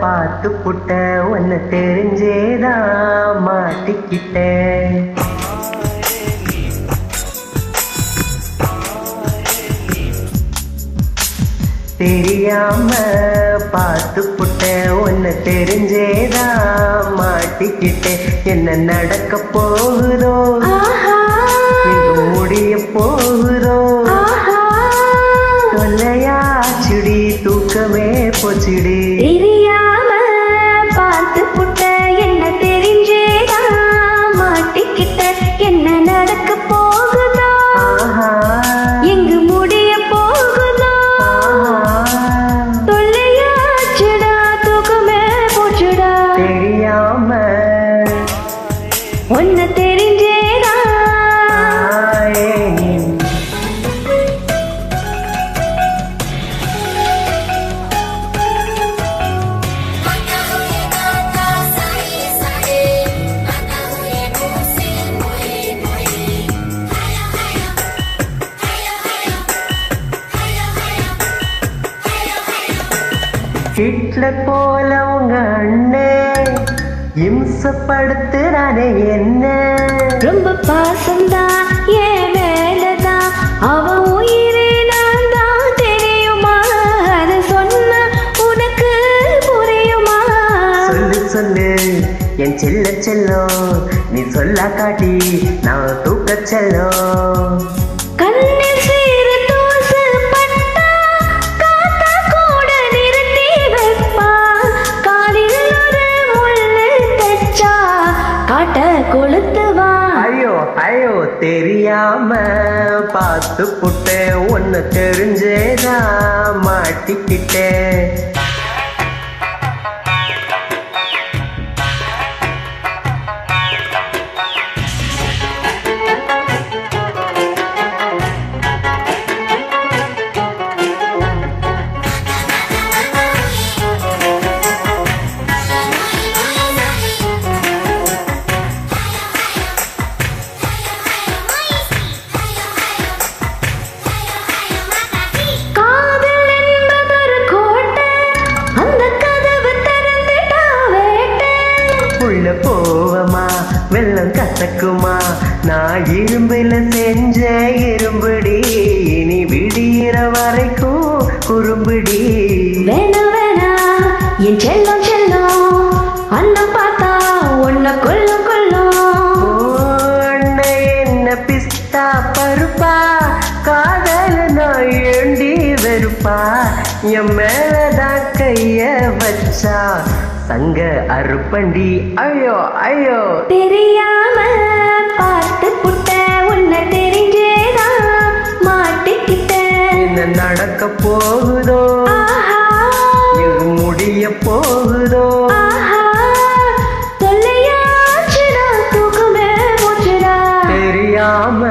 பார்த்து புட்ட உன்னை தெரிஞ்சேதான் மாட்டிக்கிட்டேன் தெரியாம பார்த்து புட்ட உன்னை தெரிஞ்சேதான் மாட்டிக்கிட்டேன் என்ன நடக்க போகுதோ? முடிய போகுதோ? போச்சுடி. தெரியாம பார்த்து புட்ட என்ன தெரிஞ்சேடா? மாட்டிக்கிட்ட என்ன நடக்க போகுதோ? எங்கு முடிய போகுதோ? தொல்லையாச்சுடா தூக்கமே போச்சுடா. தெரியாம ஹிட்லர் போல உங்க அண்ணன் இம்சப்படுத்துறானே என்ன. ரொம்ப பாசம்தான் என் மேலதான் அவன் உயிரே நான் தான் தெரியுமா? அதை சொன்ன உனக்கு புரியுமா? சொல்லு சொல்லு என் செல்ல செல்லம் நீ சொல்லா காட்டி நான் தூக்க செல்லம் கண்ணில் தெரியாம பார்த்து புட்டேன். ஒன்னு தெரிஞ்சேதா மாட்டிக்கிட்டேன். வெள்ளம் கசக்குமா? நான் இரும்புல செஞ்ச இரும்புடி. இனி விடியிற வரைக்கும் குறும்புடி. வேணா வேணா என் செல்லம் செல்லம். அண்ணன் பார்த்தா உன்னை கொல்லும் கொல்லும். என்ன பிஸ்தா பருப்பா? காதல நான் ஏண்டி வெறுப்பா? என் மேலதான் கைய வச்சா. சங்க அருப்பண்டி. ஐயோ ஐயோ. தெரியாம பார்த்து புட்ட உன்னை தெரிஞ்சேதா மாட்டிக்கிட்ட. என்ன நடக்க போகுதோ? எது முடிய போகுதோ? தெரியாம